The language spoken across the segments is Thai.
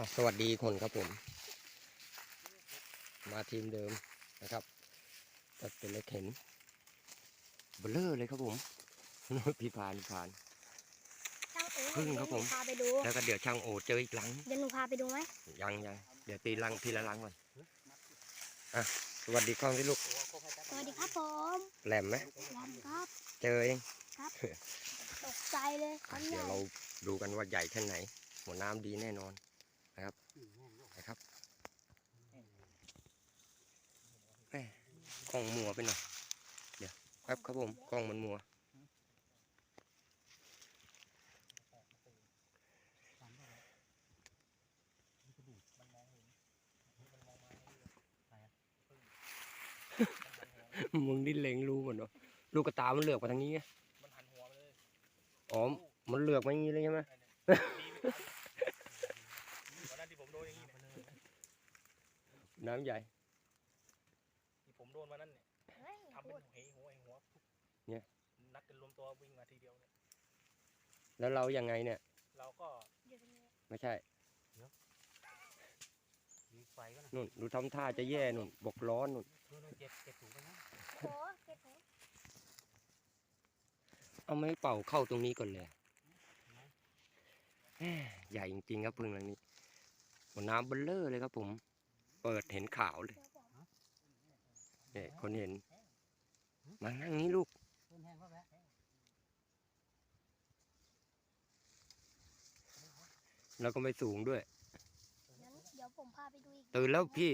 อะสวัสดีคนครับผม มาทีมเดิมนะครับตัดเป็นเล็กเห็นเบลเลอร์เลยครับผมพี่พานพี่พานช่างโอ๊พึ่งครับผมเดี๋ยวหนูพาไปดูแล้วก็เดี๋ยวช่างโอเจออีกลังเดี๋ยวหนูพาไปดูไหมยังยังเดี๋ยวตีลังทีละลังก่อนอะสวัสดีครับที่ลูกสวัสดีครับผมแหลมไหมลำครับ เจอเองตกใจเลยคอะรั้งใหเดี๋ยวญ่เราดูกันว่าใหญ่แค่ไหนหัวน้ำดีแน่นอน นะครับนะครับแม่กล้องมัวไปหน่อยเดี๋ยวแป๊บครับผมกล้องมันมัวมึงนี่เลงรู้หมดเนาะลูกกระตามันเหลือกไปทางนี้ไงมันหันหัวเลยอ๋อมันเหลือกมาอย่างนี้เลยใช่ไหม วันนั้นที่ผมโดนอย่างนี้เนี่ย น้ำใหญ่ ที่ผมโดนวันนั้นเนี่ยเฮ้ยทำเป็นเหหัวเหหัวเนี่ย นัดกันรวมตัววิ่งมาทีเดียวเนี่ยแล้วเรายังไงเนี่ย เราก็อยู่ตรงนี้ไม่ใช่มีไฟก็นะนุ่นดูทำท่าจะแย่นุ่นบอกร้อนนุ่นนู่นเจ็บเจ็บถูกไหมนะโอ้เก็บผมเอาไม้เป่าเข้าตรงนี้ก่อนเลยแหม่ใหญ่จริงๆครับพึ่งหลังนี้หัวน้ำเบลเลอร์เลยครับผม เปิดเห็นขาวเลยเดี๋ยวผมเนี่ยคนเห็น มานั่งนี้ลูกต้นแห้งก็แวะแล้วก็ไม่สูงด้วยงั้นเดี๋ยวผมพาไปดูอีกตื่นแล้วพี่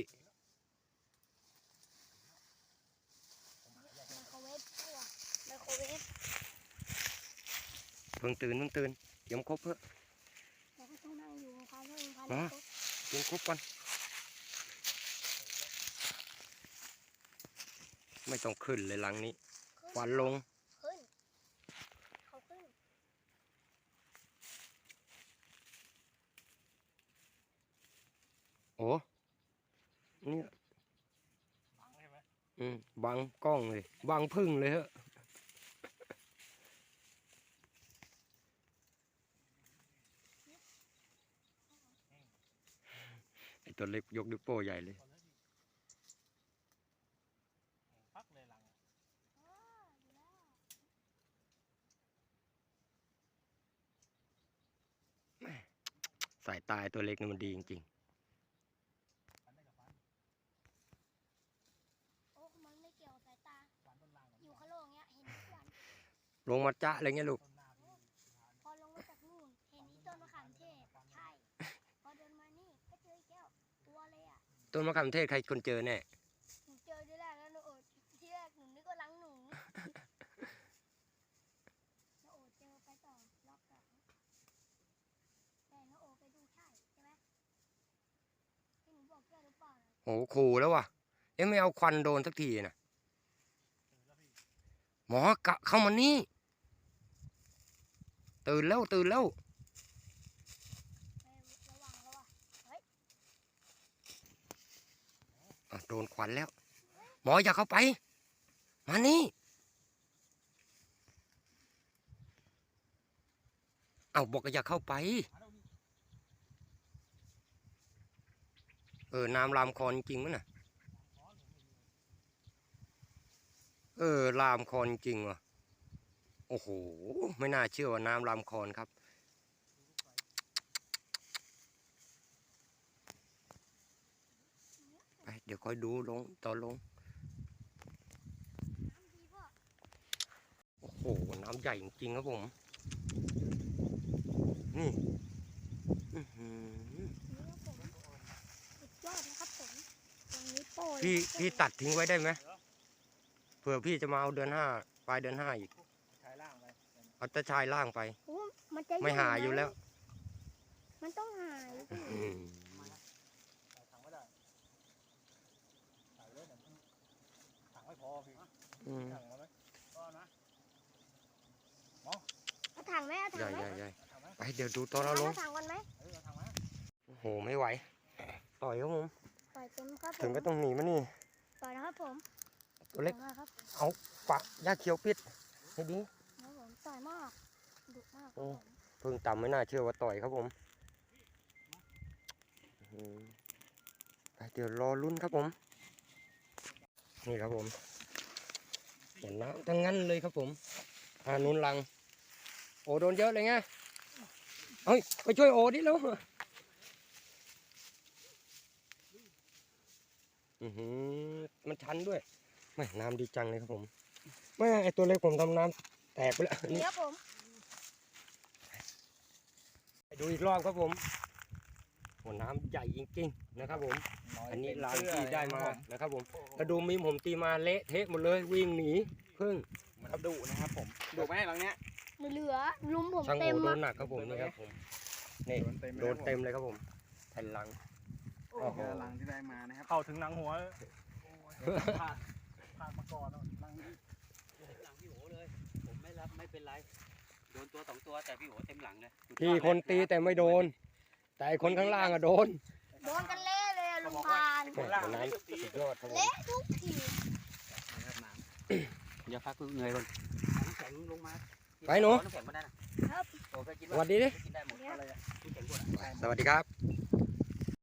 ไมโครเวฟตัวไมโครเวฟเพิ่งตื่นเพิ่งตื่นเตรียมครบเพื่อะแล้วก็ต้องนั่งอยู่พาเพื่อนพาอ๋อเด็กเตรียมครบก่อน ไม่ต้องขึ้นเลยหลังนี้ขึ้นควันลงขึ้นเขาขึ้นโอ้เนี่ยบังใช่ไหมอืมบังกล้องเลยบังพึ่งเลยฮะไอตัวเล็กยกนิ้วโป้ใหญ่เลย พักเลยหลัง อ๋ออยู่แล้ว สายตาไอ้ตัวเล็กนี่มันดีจริงฟันได้กับฟันโอ้มันไม่เกี่ยวสายตาฟันต้นล่างกับอยู่ข้างโลกเงี้ยเห็นทุกวัน ๆ ลงมาจ้าอะไรเงี้ยลูกต้นหน้าพี่พอลงมาจากนู่น เห็นอีต้นมะขามเทศใช่ พอเดินมานี่ก็เจออีกแก้ว ตัวเลยอะ ต้นมะขามเทศใครคนเจอแน่หนูเจอที่แรกแล้วหนูโอดที่แรกหนูนึกว่าลังหนูแล้วโอดเจอไปต่อรอบสองแต่น้าโอไปดูใช่ใช่ไหมที่หนูบอกแก้วหรือเปล่าน่ะ โหขู่แล้ววะเอ๊ะไม่เอาควันโดนสักทีนะหมอกะเข้ามานี่ ตื่นแล้วตื่นแล้วโดนควันแล้ว หมออย่าเข้าไป มานี่ เอาบอกว่าอย่าเข้าไป มาแล้วพี่ เออน้ำลามคอจริงมั้ยน่ะเออลามคอนจริงว่ะโอ้โหไม่น่าเชื่อว่าน้ำลามคอนครับ ไปเดี๋ยวค่อยดูลงตอลง โอ้โห น้ำใหญ่จริงครับผม นี่อื้อหือ นี่ครับผมสุดยอดนะครับผมตรงนี้ โป้เลยพี่ครับผมพี่ตัดทิ้งไว้ได้ไหมเผื่อพี่จะมาเอาเดือนห้าปลายเดือนห้าอีกชายล่างไปเอาแต่ชายล่างไป โอ้มันจะไม่หายอยู่แล้วมันต้องหายพี่อืมใส่ถังไม่ได้ใส่เลยเดี๋ยวมันถังไม่พอพี่อืมถังมาไหมก็นะเอาถังไหมเอาใหถัญ่งไหมใหญ่ใหญ่ถังไหมไปเดี๋ยวดูตอนเราลง เอาถังก่อนไหม เออเอาถังมาโอ้โห ไม่ไหว ต่อยครับผมปล่ อยเต็มครับผถึงมก็ต้องหนีมานี่ปล่อยนะครับผมตัวเล็กต่อยมากครับเอาปะยาเขียวปิดให้ดีครับผมต่อยมากดุมากครับโอ้ผมเพิ่งต่ำไม่น่าเชื่อว่าต่อยครับผมอืมไปเดี๋ยวรอลุ้นครับผม นี่ครับผมเห็นน้ำทั้งนั้นเลยครับผมอานุนลัง โอโดนเยอะเลยไงเฮ้ยไปช่วยโอดิแล้ว อือหือมันชันด้วยแม่น้ำดีจังเลยครับผมแม่ไอตัวเล็กผมทำน้ำแตกไปแล้วนี่เดี๋ยวผมไปดูอีกรอบครับผมโอ้น้ำใหญ่จริงๆนะครับผม อันนี้ลางที่ได้มานะครับผมแล้วดูมีผมตีมาเละเทะหมดเลยวิ่งหนีพึ่งมันดุนะครับผมดุไหมหลังเนี้ยไม่เหลือลุมผมช่างเต็โอมโดอะนหนักครับผมนี่ครับผมนี่โดนเต็มโดนเต็มเลยครับผมแผ่นหลัง โอ้โหหลังที่ได้มานะครับเข้าถึงหนังหัวพลาดพลาดมาก่อนแล้วหลังนี้หลังพี่โอเลย ผมไม่รับไม่เป็นไร โดนตัวสองตัวแต่พี่โอเต็มหลังเลยสุดยอดพี่คนตีแต่ไม่โดน แต่ไอ้คนข้างล่างอะโดน โดนกันเละเลยอะลุงพานแหม่น้ำสุดยอดครับผมเละทุกทีนะครับน้ำอย่าพักเพิ่งเหนื่อยก่อนน้ำแข็งลงมาไปหนูน้ำแข็งมาได้นะครับโอเคกินสวัสดีดิกินได้หมดอะไรอะน้ำแข็งหมดอะสวัสดีครับ